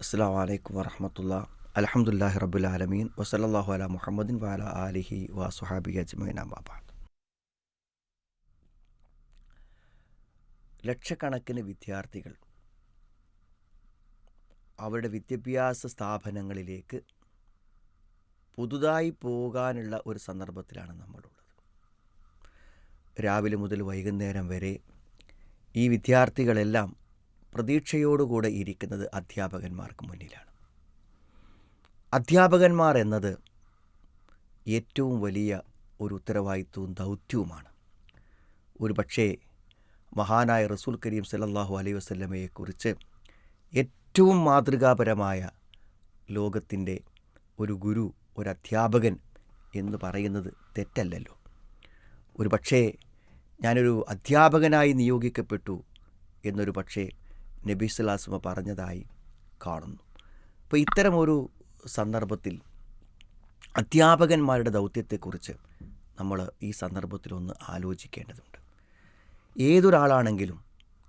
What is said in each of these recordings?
അസ്സാം വലൈക്കും വറഹമത്തുള്ള അലഹമുല്ലാഹി റബുലാലമീൻ വസലല്ലാഹു അല മുഹമ്മദിൻ വാല അലിഹി വസുഹാബി അജ്മൈൻ അബാബാദ് ലക്ഷക്കണക്കിന് വിദ്യാർത്ഥികൾ അവരുടെ വിദ്യാഭ്യാസ സ്ഥാപനങ്ങളിലേക്ക് പുതുതായി പോകാനുള്ള ഒരു സന്ദർഭത്തിലാണ് നമ്മളുള്ളത്. രാവിലെ മുതൽ വൈകുന്നേരം വരെ ഈ വിദ്യാർത്ഥികളെല്ലാം പ്രതീക്ഷയോടുകൂടെ ഇരിക്കുന്നത് അധ്യാപകന്മാർക്ക് മുന്നിലാണ്. അധ്യാപകന്മാർ എന്നത് ഏറ്റവും വലിയ ഒരു ഉത്തരവാദിത്വവും ദൗത്യവുമാണ്. ഒരു പക്ഷേ മഹാനായ റസൂൽ കരീം സലല്ലാഹു അലൈ വസ്ലമയെക്കുറിച്ച് ഏറ്റവും മാതൃകാപരമായ ലോകത്തിന്റെ ഒരു ഗുരു ഒരു അധ്യാപകൻ എന്ന് പറയുന്നത് തെറ്റല്ലല്ലോ. ഒരു പക്ഷേ ഞാനൊരു അധ്യാപകനായി നിയോഗിക്കപ്പെട്ടു എന്നൊരു പക്ഷേ നബി സ്വലാസ്മ പറഞ്ഞതായി കാണുന്നു. അപ്പോൾ ഇത്തരമൊരു സന്ദർഭത്തിൽ അധ്യാപകന്മാരുടെ ദൗത്യത്തെക്കുറിച്ച് നമ്മൾ ഈ സന്ദർഭത്തിലൊന്ന് ആലോചിക്കേണ്ടതുണ്ട്. ഏതൊരാളാണെങ്കിലും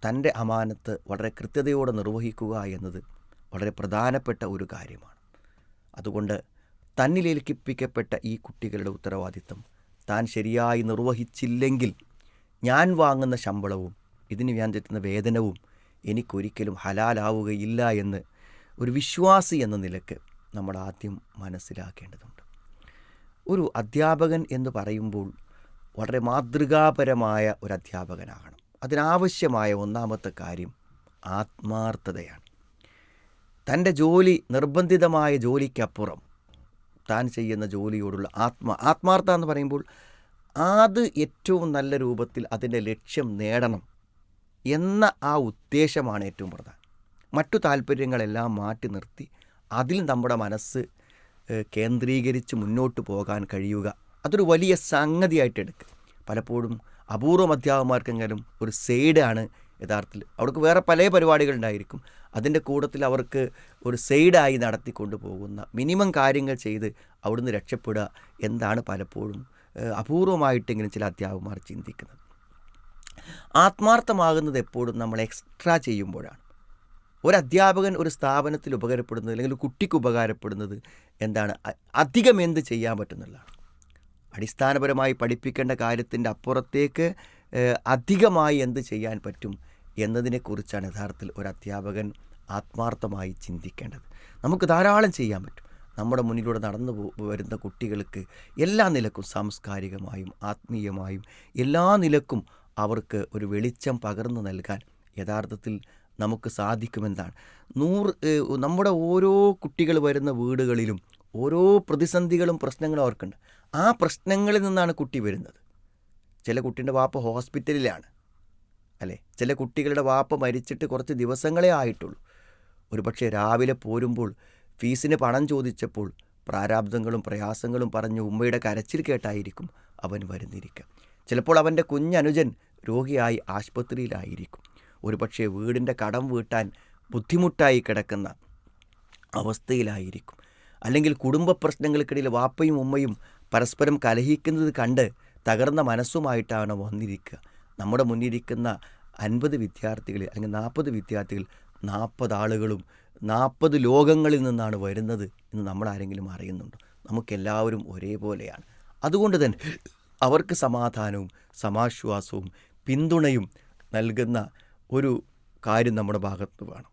തന്റെ അമാനത്ത് വളരെ കൃത്യതയോടെ നിർവഹിക്കുക എന്നത് വളരെ പ്രധാനപ്പെട്ട ഒരു കാര്യമാണ്. അതുകൊണ്ട് തന്നിലേൽക്കിപ്പിക്കപ്പെട്ട ഈ കുട്ടികളുടെ ഉത്തരവാദിത്തം താൻ ശരിയായി നിർവഹിച്ചില്ലെങ്കിൽ ഞാൻ വാങ്ങുന്ന ശമ്പളവും ഇതിന് ഞാൻ തെറ്റുന്ന വേതനവും എനിക്കൊരിക്കലും ഹലാലാവുകയില്ല എന്ന് ഒരു വിശ്വാസി എന്ന നിലയ്ക്ക് നമ്മൾ ആദ്യം മനസ്സിലാക്കേണ്ടതുണ്ട്. ഒരു അധ്യാപകൻ എന്ന് പറയുമ്പോൾ വളരെ മാതൃകാപരമായ ഒരു അധ്യാപകനാകണം. അതിനാവശ്യമായ ഒന്നാമത്തെ കാര്യം ആത്മാർത്ഥതയാണ്. തന്റെ ജോലി നിർബന്ധിതമായ ജോലിക്കപ്പുറം താൻ ചെയ്യുന്ന ജോലിയോടുള്ള ആത്മ ആത്മാർത്ഥ എന്ന് പറയുമ്പോൾ അത് ഏറ്റവും നല്ല രൂപത്തിൽ അതിന്റെ ലക്ഷ്യം നേടണം. എന്ന ആ ഉദ്ദേശമാണ് ഏറ്റവും പ്രധാനം. മറ്റു താല്പര്യങ്ങളെല്ലാം മാറ്റി നിർത്തി അതിൽ നമ്മുടെ മനസ്സ് കേന്ദ്രീകരിച്ച് മുന്നോട്ട് പോകാൻ കഴിയുക. അതൊരു വലിയ സംഗതിയായിട്ട് എടുക്കുക. പലപ്പോഴും അപൂർവം അധ്യാപകന്മാർക്കെങ്കിലും ഒരു സൈഡാണ് യഥാർത്ഥത്തിൽ. അവർക്ക് വേറെ പല പരിപാടികളുണ്ടായിരിക്കും അതിന്റെ കൂട്ടത്തിൽ അവർക്ക് ഒരു സൈഡായി നടത്തിക്കൊണ്ട് പോകുന്ന മിനിമം കാര്യങ്ങൾ ചെയ്ത് അവിടുന്ന് രക്ഷപ്പെടുക എന്താണ് പലപ്പോഴും അപൂർവമായിട്ടെങ്കിലും ചില അധ്യാപകന്മാർ ചിന്തിക്കുന്നത്. ആത്മാർത്ഥമാകുന്നത് എപ്പോഴും നമ്മൾ എക്സ്ട്രാ ചെയ്യുമ്പോഴാണ്. ഒരു അധ്യാപകൻ ഒരു സ്ഥാപനത്തിൽ ഉപകാരപ്പെടുന്നത് അല്ലെങ്കിൽ കുട്ടിക്ക് ഉപകാരപ്പെടുന്നത് എന്താണ്? അധികം എന്ത് ചെയ്യാൻ പറ്റുന്നുള്ളതാണ്. അടിസ്ഥാനപരമായി പഠിപ്പിക്കേണ്ട കാര്യത്തിന്റെ അപ്പുറത്തേക്ക് അധികമായി എന്ത് ചെയ്യാൻ പറ്റും എന്നതിനെക്കുറിച്ചാണ് യഥാർത്ഥത്തിൽ ഒരു അധ്യാപകൻ ആത്മാർത്ഥമായി ചിന്തിക്കേണ്ടത്. നമുക്ക് ധാരാളം ചെയ്യാൻ പറ്റും. നമ്മുടെ മുന്നിലൂടെ നടന്നു വരുന്ന കുട്ടികൾക്ക് എല്ലാ നിലക്കും സാംസ്കാരികമായും ആത്മീയമായും എല്ലാ നിലക്കും അവർക്ക് ഒരു വെളിച്ചം പകർന്നു നൽകാൻ യഥാർത്ഥത്തിൽ നമുക്ക് സാധിക്കുമെന്നാണ്. നൂറ് നമ്മുടെ ഓരോ കുട്ടികൾ വരുന്ന വീടുകളിലും ഓരോ പ്രതിസന്ധികളും പ്രശ്നങ്ങളും അവർക്കുണ്ട്. ആ പ്രശ്നങ്ങളിൽ നിന്നാണ് കുട്ടി വരുന്നത്. ചില കുട്ടീന്റെ വാപ്പ ഹോസ്പിറ്റലിലാണ്. അല്ലേ? ചില കുട്ടികളുടെ വാപ്പ മരിച്ചിട്ട് കുറച്ച് ദിവസങ്ങളേ ആയിട്ടുള്ളൂ. ഒരു പക്ഷേ രാവിലെ പോരുമ്പോൾ ഫീസിന് പണം ചോദിച്ചപ്പോൾ പ്രാരാബ്ദങ്ങളും പ്രയാസങ്ങളും പറഞ്ഞ് ഉമ്മയുടെ കരച്ചിൽ കേട്ടായിരിക്കും അവൻ വരുന്നിരിക്കുക. ചിലപ്പോൾ അവന്റെ കുഞ്ഞനുജൻ രോഗിയായി ആശുപത്രിയിലായിരിക്കും. ഒരുപക്ഷെ വീടിന്റെ കടം വീട്ടാൻ ബുദ്ധിമുട്ടായി കിടക്കുന്ന അവസ്ഥയിലായിരിക്കും. അല്ലെങ്കിൽ കുടുംബ പ്രശ്നങ്ങൾക്കിടയിൽ വാപ്പയും ഉമ്മയും പരസ്പരം കലഹിക്കുന്നത് കണ്ട് തകർന്ന മനസ്സുമായിട്ടാണ് വന്നിരിക്കുക. നമ്മുടെ മുന്നിരിക്കുന്ന അൻപത് വിദ്യാർത്ഥികൾ അല്ലെങ്കിൽ നാൽപ്പത് വിദ്യാർത്ഥികൾ നാൽപ്പത് ആളുകളും നാൽപ്പത് ലോകങ്ങളിൽ നിന്നാണ് വരുന്നത് എന്ന് നമ്മൾ ആരെങ്കിലും അറിയുന്നുണ്ടോ? നമുക്കെല്ലാവരും ഒരേപോലെയാണ്. അതുകൊണ്ട് തന്നെ അവർക്ക് സമാധാനവും സമാശ്വാസവും പിന്തുണയും നൽകുന്ന ഒരു കാര്യം നമ്മുടെ ഭാഗത്ത് വേണം.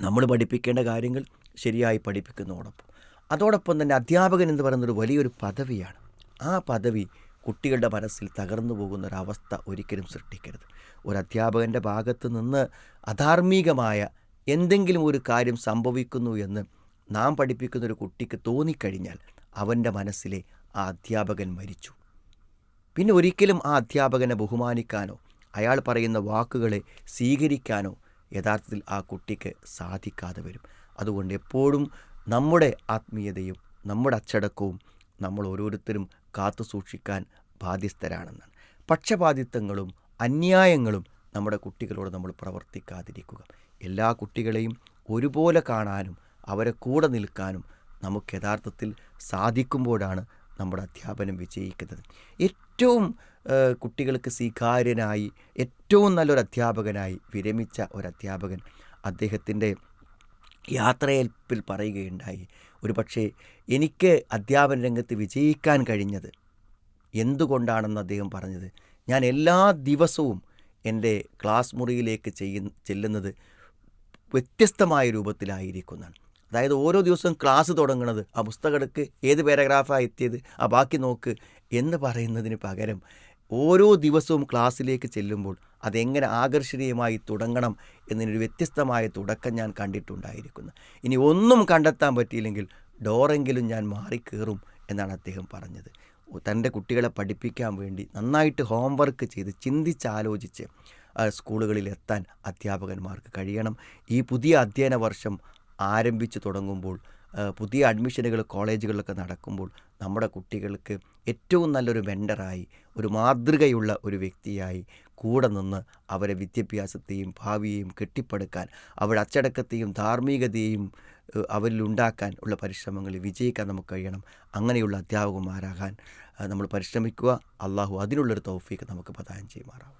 നമ്മൾ പഠിപ്പിക്കേണ്ട കാര്യങ്ങൾ ശരിയായി പഠിപ്പിക്കുന്നതോടൊപ്പം. അതോടൊപ്പം തന്നെ അധ്യാപകൻ എന്ന് പറയുന്നൊരു വലിയൊരു പദവിയാണ്. ആ പദവി കുട്ടികളുടെ മനസ്സിൽ തകർന്നു പോകുന്ന ഒരവസ്ഥ ഒരിക്കലും സൃഷ്ടിക്കരുത്. ഒരു അധ്യാപകന്റെ ഭാഗത്ത് നിന്ന് അധാർമികമായ എന്തെങ്കിലും ഒരു കാര്യം സംഭവിക്കുന്നു എന്ന് നാം പഠിപ്പിക്കുന്ന ഒരു കുട്ടിക്ക് തോന്നിക്കഴിഞ്ഞാൽ അവന്റെ മനസ്സിലെ ആ അധ്യാപകൻ മരിച്ചു. പിന്നെ ഒരിക്കലും ആ അധ്യാപകനെ ബഹുമാനിക്കാനോ അയാൾ പറയുന്ന വാക്കുകളെ സ്വീകരിക്കാനോ യഥാർത്ഥത്തിൽ ആ കുട്ടിക്ക് സാധിക്കാതെ വരും. അതുകൊണ്ട് എപ്പോഴും നമ്മുടെ ആത്മീയതയും നമ്മുടെ അച്ചടക്കവും നമ്മൾ ഓരോരുത്തരും കാത്തു സൂക്ഷിക്കാൻ ബാധ്യസ്ഥരാണെന്നാണ്. പക്ഷപാതിത്വങ്ങളും അന്യായങ്ങളും നമ്മുടെ കുട്ടികളോട് നമ്മൾ പ്രവർത്തിക്കാതിരിക്കുക. എല്ലാ കുട്ടികളെയും ഒരുപോലെ കാണാനും അവരെ കൂടെ നിൽക്കാനും നമുക്ക് യഥാർത്ഥത്തിൽ സാധിക്കുമ്പോഴാണ് നമ്മുടെ അധ്യാപനം വിജയിക്കുന്നത്. ഏറ്റവും കുട്ടികൾക്ക് സ്വീകാര്യനായി ഏറ്റവും നല്ലൊരു അധ്യാപകനായി വിരമിച്ച ഒരു അധ്യാപകൻ അദ്ദേഹത്തിന്റെ യാത്രയേൽപ്പിൽ പറയുകയുണ്ടായി. ഒരു പക്ഷേ എനിക്ക് അധ്യാപന രംഗത്ത് വിജയിക്കാൻ കഴിഞ്ഞത് എന്തുകൊണ്ടാണെന്ന് അദ്ദേഹം പറഞ്ഞത്. ഞാൻ എല്ലാ ദിവസവും എന്റെ ക്ലാസ് മുറിയിലേക്ക് ചെയ്യുന്ന ചെല്ലുന്നത് വ്യത്യസ്തമായ രൂപത്തിലായിരിക്കുന്നതാണ്. അതായത് ഓരോ ദിവസവും ക്ലാസ് തുടങ്ങുന്നത് ആ പുസ്തകം എടുക്ക് ഏത് പാരഗ്രാഫാണ് എത്തിയത് ആ ബാക്കി നോക്ക് എന്ന് പറയുന്നതിന് പകരം ഓരോ ദിവസവും ക്ലാസ്സിലേക്ക് ചെല്ലുമ്പോൾ അതെങ്ങനെ ആകർഷണീയമായി തുടങ്ങണം എന്നതിനൊരു വ്യത്യസ്തമായ തുടക്കം ഞാൻ കണ്ടിട്ടുണ്ടായിരിക്കുന്നു. ഇനി ഒന്നും കണ്ടെത്താൻ പറ്റിയില്ലെങ്കിൽ ഡോറെങ്കിലും ഞാൻ മാറിക്കേറും എന്നാണ് അദ്ദേഹം പറഞ്ഞത്. തന്റെ കുട്ടികളെ പഠിപ്പിക്കാൻ വേണ്ടി നന്നായിട്ട് ഹോംവർക്ക് ചെയ്ത് ചിന്തിച്ചാലോചിച്ച് സ്കൂളുകളിൽ എത്താൻ അധ്യാപകന്മാർക്ക് കഴിയണം. ഈ പുതിയ അധ്യയന വർഷം ആരംഭിച്ചു തുടങ്ങുമ്പോൾ പുതിയ അഡ്മിഷനുകൾ കോളേജുകളിലൊക്കെ നടക്കുമ്പോൾ നമ്മുടെ കുട്ടികൾക്ക് ഏറ്റവും നല്ലൊരു മെൻഡറായി ഒരു മാതൃകയുള്ള ഒരു വ്യക്തിയായി കൂടെ നിന്ന് അവരെ വിദ്യാഭ്യാസത്തെയും ഭാവിയെയും കെട്ടിപ്പടുക്കാൻ അവരുടെ അച്ചടക്കത്തെയും ധാർമ്മികതയെയും ഏഹ്, അവരിലുണ്ടാക്കാൻ ഉള്ള പരിശ്രമങ്ങളിൽ വിജയിക്കാൻ നമുക്ക് കഴിയണം. അങ്ങനെയുള്ള അധ്യാപകന്മാരാകാൻ നമ്മൾ പരിശ്രമിക്കുക. അള്ളാഹു അതിനുള്ളൊരു തൗഫീക്ക് നമുക്ക് പ്രദാനം ചെയ്യുമാറാവും